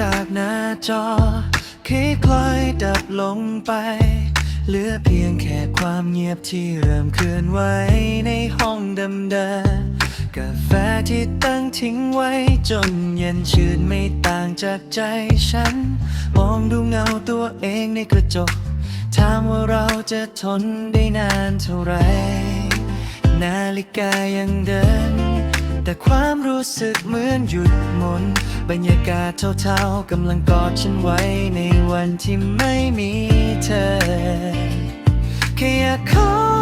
จากหน้าจอค่อยดับลงไป เหลือเพียงแค่ความเงียบที่เริ่มเคลื่อนไหวในห้องดำเดินกาแฟที่ตั้งทิ้งไว้จนเย็นชื่นไม่ต่างจากใจฉัน มองดูเงาตัวเองในกระจก ถามว่าเราจะทนได้นานเท่าไหรนาฬิกายังเดิน แต่ความรู้สึกเหมือนหยุดหมุน บรรยากาศเท่าๆกำลังกอดฉันไว้ในวันที่ไม่มีเธอแค่อยากขอ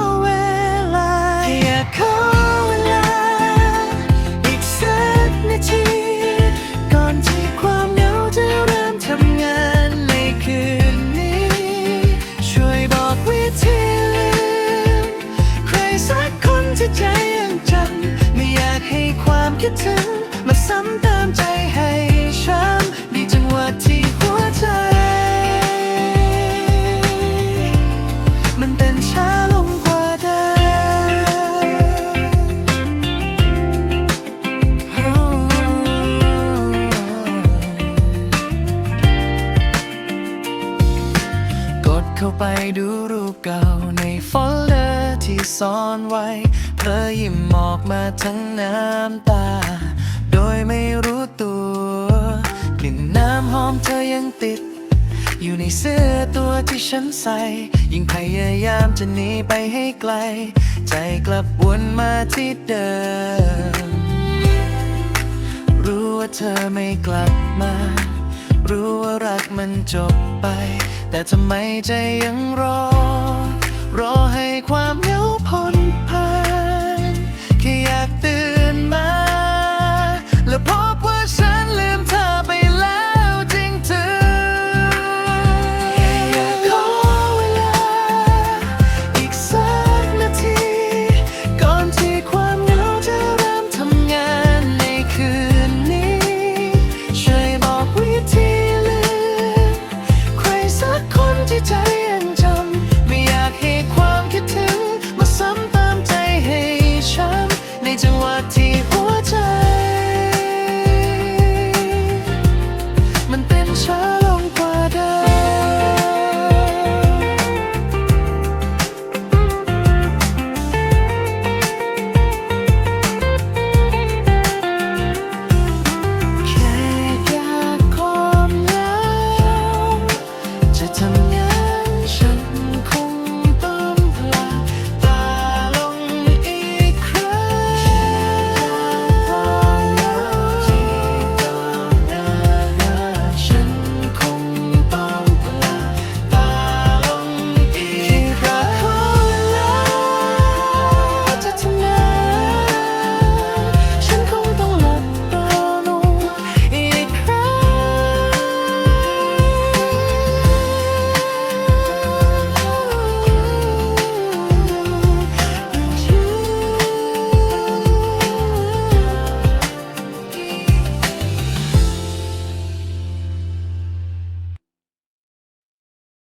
คิดถึงมาซ้ำเติมใจให้ช้ำในจังหวะที่หัวใจ มันเต้นช้าลงกว่าเดิมกดเข้าไปดูรูปเก่าในโฟลเดอร์ ที่ซ่อนไว้ เธอยิ้มออกมาทั้งน้ำตา โดยไม่รู้ตัวกลิ่นน้ำหอมเธอยังติด อยู่ในเสื้อตัวที่ฉันใส่ ยิ่งพยายามจะหนีไปให้ไกล ใจกลับวนมาที่เดิม รู้ว่าเธอไม่กลับมา รู้ว่ารักมันจบไป แต่ทำไมใจยังรอ รอให้ความเหงาพ้น จังหวะที่